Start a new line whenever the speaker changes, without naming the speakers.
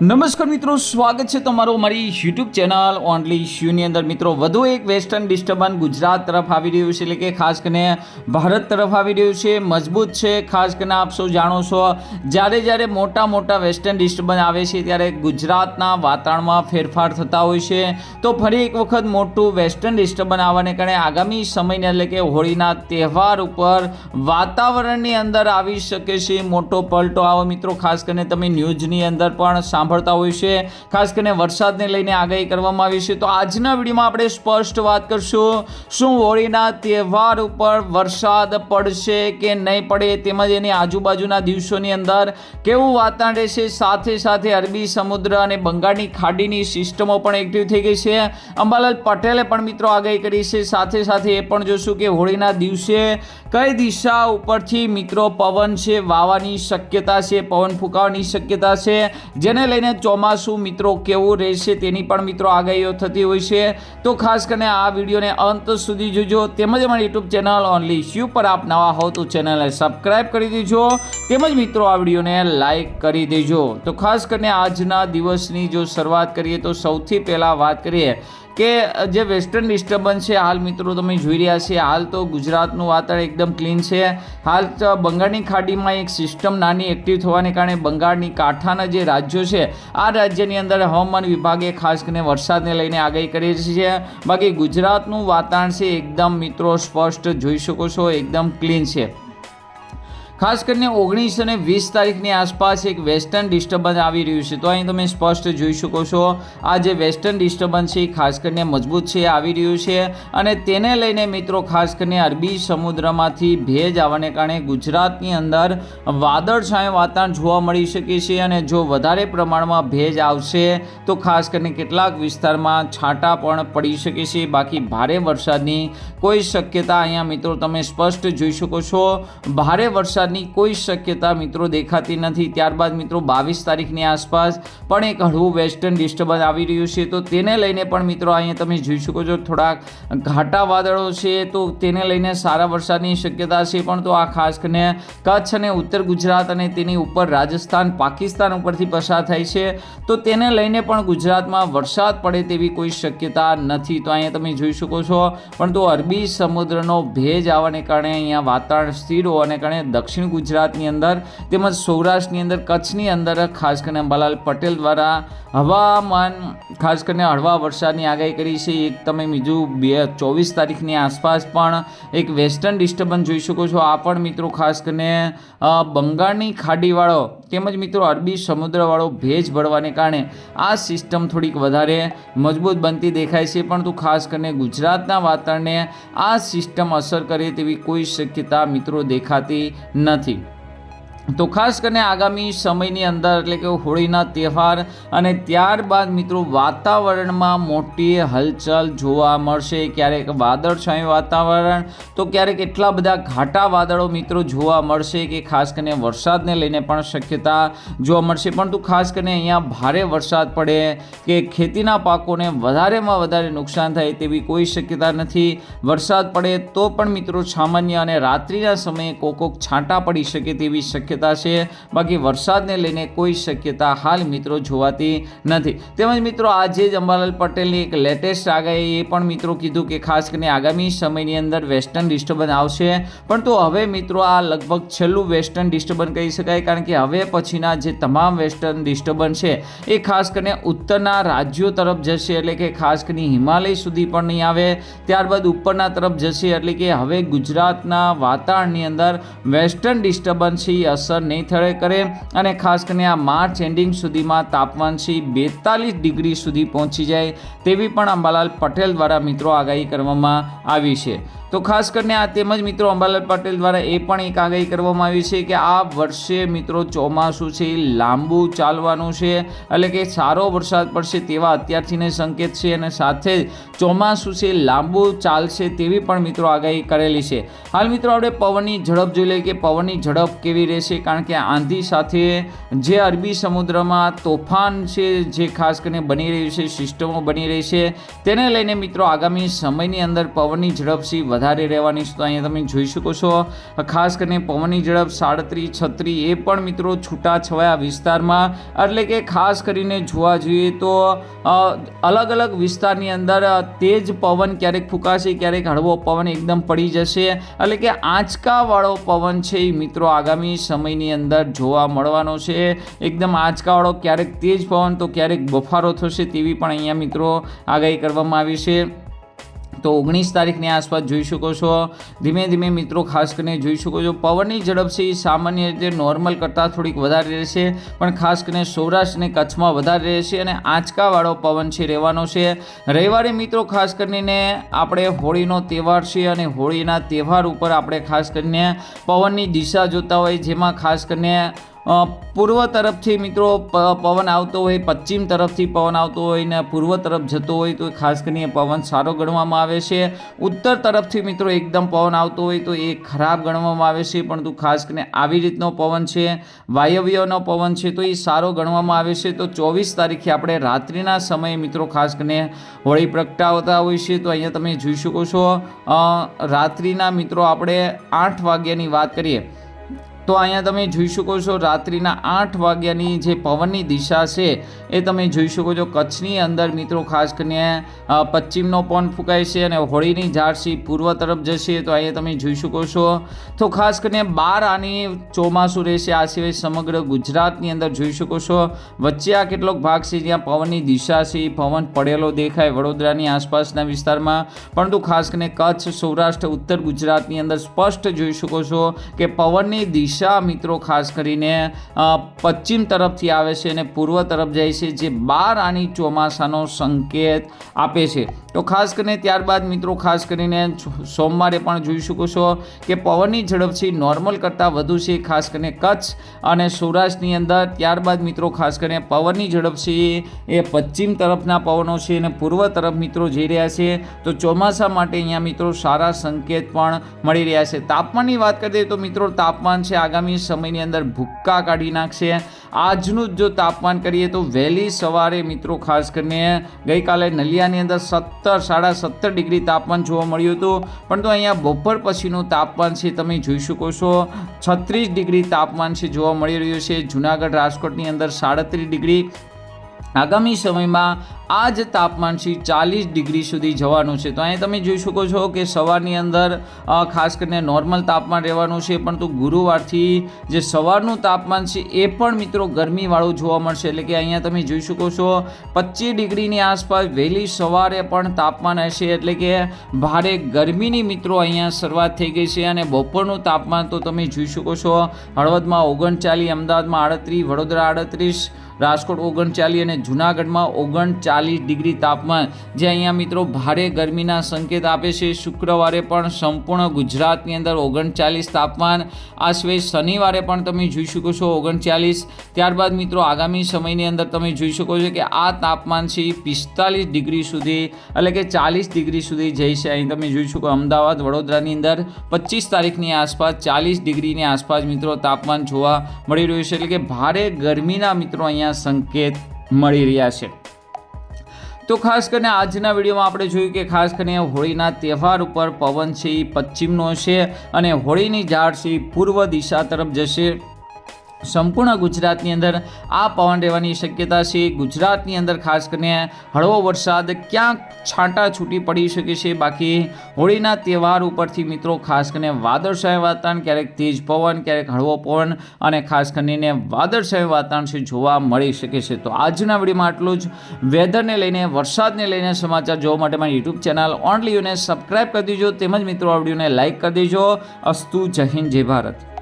નમસ્કાર મિત્રો, સ્વાગત છે તમારું મારી યુટ્યુબ ચેનલ ઓનલી શ્યુની અંદર. મિત્રો, વધુ એક વેસ્ટર્ન ડિસ્ટર્બન્સ ગુજરાત તરફ આવી રહ્યું છે, એટલે કે ખાસ કરીને ભારત તરફ આવી રહ્યું છે, મજબૂત છે, ખાસ કરીને આપ સૌ જાણો છો. જ્યારે જ્યારે મોટા મોટા વેસ્ટર્ન ડિસ્ટર્બન્સ આવે છે, ત્યારે ગુજરાતના વાતાવરણમાં ફેરફાર થતા હોય છે. તો ફરી એક વખત મોટું વેસ્ટર્ન ડિસ્ટર્બન્સ આવવાને કારણે આગામી સમયને, એટલે કે હોળીના તહેવાર ઉપર વાતાવરણની અંદર આવી શકે છે, મોટો પલટો આવો. મિત્રો, ખાસ કરીને તમે ન્યૂઝની અંદર પણ સાંભળતા હોય છે. ખાસ કરીને વરસાદને લઈને આગાહી કરવામાં આવી છે. તો આજના વિડીયોમાં આપણે સ્પષ્ટ વાત કરશું, શું હોળીના તહેવાર ઉપર વરસાદ પડશે કે નહીં પડે તેમજ એની આજુબાજુના દિવસોની અંદર કેવું વાતાવરણ રહેશે? સાથે સાથે અરબી સમુદ્ર અને બંગાળની ખાડીની સિસ્ટમો પણ એક્ટિવ થઈ ગઈ છે. અંબાલાલ પટેલે પણ મિત્રો આગાહી કરી છે. સાથે સાથે એ પણ જોશું કે હોળીના દિવસે કઈ દિશા ઉપરથી મિત્રો પવન છે, વાવાની શક્યતા છે, પવન ફૂંકાવાની શક્યતા છે, જેને લઈને ચોમાસું મિત્રો કેવું રહેશે તેની પણ મિત્રો આગાહીઓ થતી હોય છે. તો ખાસ કરીને આ વિડીયોને અંત સુધી જોજો. તેમજ અમારી યુટ્યુબ ચેનલ ઓનલી શ્યુ પર આપ નવા હો તો ચેનલને સબસ્ક્રાઈબ કરી દેજો. તેમજ મિત્રો આ વિડીયોને લાઈક કરી દેજો. તો ખાસ કરીને આજના દિવસની જો શરૂઆત કરીએ તો સૌથી પહેલાં વાત કરીએ કે જે વેસ્ટર્ન ડિસ્ટર્બન્સ છે, હાલ મિત્રો તમે જોઈ રહ્યા છે, હાલ તો ગુજરાતનું વાતાવરણ એકદમ ક્લીન છે. હાલ બંગાળની ખાડીમાં એક સિસ્ટમ નાની એક્ટિવ થવાને કારણે બંગાળની કાંઠાના જે રાજ્યો છે, આ રાજ્યની અંદર હવામાન વિભાગે ખાસ કરીને વરસાદને લઈને આગાહી કરી છે. બાકી ગુજરાતનું વાતાવરણ છે, એકદમ મિત્રો સ્પષ્ટ, જોઈ શકો છો, એકદમ ક્લીન છે. ખાસ કરીને ઓગણીસ અને વીસ તારીખની આસપાસ એક વેસ્ટર્ન ડિસ્ટર્બન્સ આવી રહ્યું છે. તો અહીં તમે સ્પષ્ટ જોઈ શકો છો, આ જે વેસ્ટર્ન ડિસ્ટર્બન્સ છે એ ખાસ કરીને મજબૂત છે, આવી રહ્યું છે. અને તેને લઈને મિત્રો ખાસ કરીને અરબી સમુદ્રમાંથી ભેજ આવવાને કારણે ગુજરાતની અંદર વાદળછાયું વાતાવરણ જોવા મળી શકે છે અને જો વધારે પ્રમાણમાં ભેજ આવશે, તો ખાસ કરીને કેટલાક વિસ્તારમાં છાંટા પણ પડી શકે છે. બાકી ભારે વરસાદની કોઈ શક્યતા અહીંયા મિત્રો તમે સ્પષ્ટ જોઈ શકો છો. ભારે વરસાદ વરસાદની કોઈ શક્યતા મિત્રો દેખાતી નથી. ત્યારબાદ મિત્રો બાવીસ તારીખની આસપાસ પણ એક હળવું વેસ્ટર્ન ડિસ્ટર્બન્સ આવી રહ્યું છે. તો તેને લઈને પણ મિત્રો અહીંયા તમે જોઈ શકો છો થોડાક ઘાટા વાદળો છે. તો તેને લઈને સારા વરસાદની શક્યતા છે. પણ તો આ ખાસ કરીને કચ્છ અને ઉત્તર ગુજરાત અને તેની ઉપર રાજસ્થાન, પાકિસ્તાન ઉપરથી પસાર થાય છે. તો તેને લઈને પણ ગુજરાતમાં વરસાદ પડે તેવી કોઈ શક્યતા નથી. તો અહીંયા તમે જોઈ શકો છો. પણ તો અરબી સમુદ્રનો ભેજ આવવાને કારણે અહીંયા વાતાવરણ સ્થિર હોવાને કારણે દક્ષિણ દક્ષિણ ગુજરાતની અંદર તેમજ સૌરાષ્ટ્રની અંદર, કચ્છની અંદર ખાસ કરીને અંબાલાલ પટેલ દ્વારા હવામાન, ખાસ કરીને હળવા વરસાદની આગાહી કરી છે. એક તમે બીજું બે ચોવીસ તારીખની આસપાસ પણ એક વેસ્ટર્ન ડિસ્ટર્બન્સ જોઈ શકો છો. આ પણ મિત્રો ખાસ કરીને બંગાળની ખાડીવાળો તેમજ મિત્રો અરબી સમુદ્રવાળો ભેજ ભળવાને કારણે આ સિસ્ટમ થોડીક વધારે મજબૂત બનતી દેખાય છે, પરંતુ ખાસ કરીને ગુજરાતના વાતાવરણને આ સિસ્ટમ અસર કરે તેવી કોઈ શક્યતા મિત્રો દેખાતી નથી. તો ખાસ કરીને આગામી સમયની અંદર, એટલે કે હોળીના તહેવાર, અને ત્યારબાદ મિત્રો વાતાવરણમાં મોટી હલચલ જોવા મળશે. ક્યારેક વાદળછાયું વાતાવરણ, તો ક્યારેક એટલા બધા ઘાટા વાદળો મિત્રો જોવા મળશે કે ખાસ કરીને વરસાદને લઈને પણ શક્યતા જોવા મળશે. પરંતુ ખાસ કરીને અહીંયા ભારે વરસાદ પડે કે ખેતીના પાકોને વધારેમાં વધારે નુકસાન થાય તેવી કોઈ શક્યતા નથી. વરસાદ પડે તો પણ મિત્રો સામાન્ય અને રાત્રિના સમયે કોકોક છાંટા પડી શકે તેવી શક્યતા શક્યતા છે. બાકી વરસાદને લઈને કોઈ શક્યતા હાલ મિત્રો જોવાતી નથી. તેમજ મિત્રો આજે જ અંબાલાલ પટેલની એક લેટેસ્ટ આગાહી એ પણ મિત્રો કીધું કે ખાસ કરીને આગામી સમયની અંદર વેસ્ટર્ન ડિસ્ટર્બન્સ આવશે. પણ તો હવે મિત્રો આ લગભગ છેલ્લું વેસ્ટર્ન ડિસ્ટર્બન્સ કહી શકાય કારણ કે હવે પછીના જે તમામ વેસ્ટર્ન ડિસ્ટર્બન્સ છે એ ખાસ કરીને ઉત્તરના રાજ્યો તરફ જશે એટલે કે ખાસ કરીને હિમાલય સુધી પણ નહીં આવે. ત્યારબાદ ઉપરના તરફ જશે એટલે કે હવે ગુજરાતના વાતાવરણની અંદર વેસ્ટર્ન ડિસ્ટર્બન્સ છે અસર નહીં થડે કરે અને ખાસ કરીને આ માર્ચ એન્ડિંગ સુધીમાં તાપમાન છે બેતાલીસ ડિગ્રી સુધી પહોંચી જાય તેવી પણ અંબાલાલ પટેલ દ્વારા મિત્રો આગાહી કરવામાં આવી છે. તો ખાસ કરીને આ તેમજ મિત્રો અંબાલાલ પટેલ દ્વારા એ પણ એક આગાહી કરવામાં આવી છે કે આ વર્ષે મિત્રો ચોમાસું છે લાંબુ ચાલવાનું છે એટલે કે સારો વરસાદ પડશે તેવા અત્યારથીને સંકેત છે અને સાથે જ ચોમાસું છે લાંબુ ચાલશે તેવી પણ મિત્રો આગાહી કરેલી છે. હાલ મિત્રો આપણે પવનની ઝડપ જોઈ લઈએ કે પવનની ઝડપ કેવી રહેશે કારણ કે આંધી સાથે જે અરબી સમુદ્રમાં તોફાન છે, જે ખાસ કરીને બની રહ્યું છે, સિસ્ટમો બની રહી છે, તેને લઈને મિત્રો આગામી સમયની અંદર પવનની ઝડપ છે વધારે રહેવાની છે, તો અહીંયા તમે જોઈ શકો છો. ખાસ કરીને પવનની ઝડપ સાડત્રીસ, છત્રીસ, એ પણ મિત્રો છૂટાછવાયા વિસ્તારમાં. એટલે કે ખાસ કરીને જોવા જોઈએ તો અલગ અલગ વિસ્તારની અંદર તેજ પવન ક્યારેક ફૂંકાશે, ક્યારેક હળવો પવન એકદમ પડી જશે. એટલે કે આંચકાવાળો પવન છે એ મિત્રો આગામી સમયની અંદર જોવા મળવાનો છે. એકદમ આંચકાવાળો ક્યારેક તેજ પવન, તો ક્યારેક બફારો થશે તેવી પણ અહીંયા મિત્રો આગાહી કરવામાં આવી છે. તો ઓગણીસ તારીખની આસપાસ જોઈ શકો છો. ધીમે ધીમે મિત્રો, ખાસ કરીને જોઈ શકો છો, પવનની ઝડપ છે એ સામાન્ય રીતે નોર્મલ કરતાં થોડીક વધારે રહેશે. પણ ખાસ કરીને સૌરાષ્ટ્ર અને કચ્છમાં વધારે રહેશે અને આંચકાવાળો પવન છે રહેવાનો છે. રવિવારે મિત્રો, ખાસ કરીને આપણે હોળીનો તહેવાર છે અને હોળીના તહેવાર ઉપર આપણે ખાસ કરીને પવનની દિશા જોતા હોય, જેમાં ખાસ કરીને પૂર્વ તરફથી મિત્રો પવન આવતો હોય, પશ્ચિમ તરફથી પવન આવતો હોય ને પૂર્વ તરફ જતો હોય તો ખાસ કરીને પવન સારો ગણવામાં આવે છે. ઉત્તર તરફથી મિત્રો એકદમ પવન આવતો હોય તો એ ખરાબ ગણવામાં આવે છે, પરંતુ ખાસ કરીને આવી રીતનો પવન છે, વાયવ્યનો પવન છે તો એ સારો ગણવામાં આવે છે. તો ચોવીસ તારીખે આપણે રાત્રિના સમયે મિત્રો ખાસ કરીને હોળી પ્રગટાવતા હોય છે તો અહીંયા તમે જોઈ શકો છો. રાત્રિના મિત્રો આપણે આઠ વાગ્યાની વાત કરીએ. તો અહીંયા તમે જોઈ શકો છો રાત્રિના આઠ વાગ્યાની જે પવનની દિશા છે, એ તમે જોઈ શકો છો કચ્છની અંદર મિત્રો, ખાસ કરીને પશ્ચિમનો પવન ફૂંકાય છે અને હોળીની ઝાડસી પૂર્વ તરફ જશે તો અહીંયા તમે જોઈ શકો છો. તો ખાસ કરીને બાર આની ચોમાસું રહેશે, આ સિવાય સમગ્ર ગુજરાતની અંદર જોઈ શકો છો. વચ્ચે આ કેટલોક ભાગ છે જ્યાં પવનની દિશા છે પવન પડેલો દેખાય વડોદરાની આસપાસના વિસ્તારમાં. પરંતુ ખાસ કરીને કચ્છ, સૌરાષ્ટ્ર, ઉત્તર ગુજરાતની અંદર સ્પષ્ટ જોઈ શકો છો કે પવનની દિશા મિત્રો ખાસ કરીને પશ્ચિમ તરફથી આવે છે અને પૂર્વ તરફ જાય છે, જે બાર આની ચોમાસાનો સંકેત આપે છે. તો ખાસ કરીને ત્યારબાદ મિત્રો ખાસ કરીને સોમવારે પણ જોઈ શકો છો કે પવનની ઝડપ નોર્મલ કરતાં વધુ છે, ખાસ કરીને કચ્છ અને સૌરાષ્ટ્રની અંદર. ત્યારબાદ મિત્રો ખાસ કરીને પવનની ઝડપ એ પશ્ચિમ તરફના પવનો છે અને પૂર્વ તરફ મિત્રો જઈ રહ્યા છે. તો ચોમાસા માટે અહીંયા મિત્રો સારા સંકેત પણ મળી રહ્યા છે. તાપમાનની વાત કરીએ તો મિત્રો તાપમાન છે આગામી સમયની અંદર ભૂક્કા કાઢી નાખશે. આજનું જ જો તાપમાન કરીએ તો વહેલી સવારે મિત્રો ખાસ કરીને ગઈકાલે નલિયાની અંદર સત્તર, સાડા સત્તર ડિગ્રી તાપમાન જોવા મળ્યું હતું. પણ તો અહીંયા બપોર પછીનું તાપમાન છે, તમે જોઈ શકો છો. છત્રીસ ડિગ્રી તાપમાન છે જોવા મળી રહ્યું છે. જુનાગઢ રાજકોટની અંદર સાડત્રીસ ડિગ્રી આગામી સમયમાં આ જ તાપમાન છે ચાલીસ ડિગ્રી સુધી જવાનું છે. તો અહીં તમે જોઈ શકો છો કે સવારની અંદર ખાસ કરીને નોર્મલ તાપમાન રહેવાનું છે, પરંતુ ગુરુવારથી જે સવારનું તાપમાન છે એ પણ મિત્રો ગરમીવાળું જોવા મળશે. એટલે કે અહીંયા તમે જોઈ શકો છો પચીસ ડિગ્રીની આસપાસ વહેલી સવારે પણ તાપમાન હશે. એટલે કે ભારે ગરમીની મિત્રો અહીંયા શરૂઆત થઈ ગઈ છે અને બપોરનું તાપમાન તો તમે જોઈ શકો છો. હળવદમાં ઓગણચાલીસ, અમદાવાદમાં આડત્રીસ, વડોદરા આડત્રીસ રાજકોટ ઓગણચાલીસ અને જુનાગઢમાં ઓગણચાલીસ ડિગ્રી તાપમાન, જે અહીંયા મિત્રો ભારે ગરમીના સંકેત આપે છે. શુક્રવારે પણ સંપૂર્ણ ગુજરાતની અંદર ઓગણચાલીસ તાપમાન આ સિવાય શનિવારે પણ તમે જોઈ શકો છો ઓગણચાલીસ. ત્યારબાદ મિત્રો આગામી સમયની અંદર તમે જોઈ શકો છો કે આ તાપમાન છે પિસ્તાલીસ ડિગ્રી સુધી, એટલે કે ચાલીસ ડિગ્રી સુધી જઈ છે. અહીં તમે જોઈ શકો અમદાવાદ, વડોદરાની અંદર પચીસ તારીખની આસપાસ ચાલીસ ડિગ્રીની આસપાસ મિત્રો તાપમાન જોવા મળી રહ્યું છે. એટલે કે ભારે ગરમીના મિત્રો અહીંયા સંકેત મળી રહ્યા છે. તો ખાસ કરીને આજના વિડીયોમાં આપણે જોયું કે ખાસ કરીને હોળીના તહેવાર ઉપર પવન છે એ પશ્ચિમનો છે અને હોળીની ઝાડ છે પૂર્વ દિશા તરફ જશે. સંપૂર્ણ ગુજરાતની અંદર આ પવન રહેવાની શક્યતા છે. ગુજરાતની અંદર ખાસ કરીને હળવો વરસાદ ક્યાંક છાંટા છૂટી પડી શકે છે. બાકી હોળીના તહેવાર ઉપરથી મિત્રો ખાસ કરીને વાદળછાયા વાતાવરણ, ક્યારેક તેજ પવન, ક્યારેક હળવો પવન અને ખાસ કરીને વાદળછાયું વાતાવરણ છે જોવા મળી શકે છે. તો આજના વિડીયોમાં આટલું જ. વેધરને લઈને, વરસાદને લઈને સમાચાર જોવા માટે મારી યુટ્યુબ ચેનલ ઓનલી યુને સબસ્ક્રાઈબ કરી દેજો. તેમજ મિત્રો આ વિડીયોને લાઇક કરી દેજો. અસ્તુ જય હિન્દ, જય ભારત.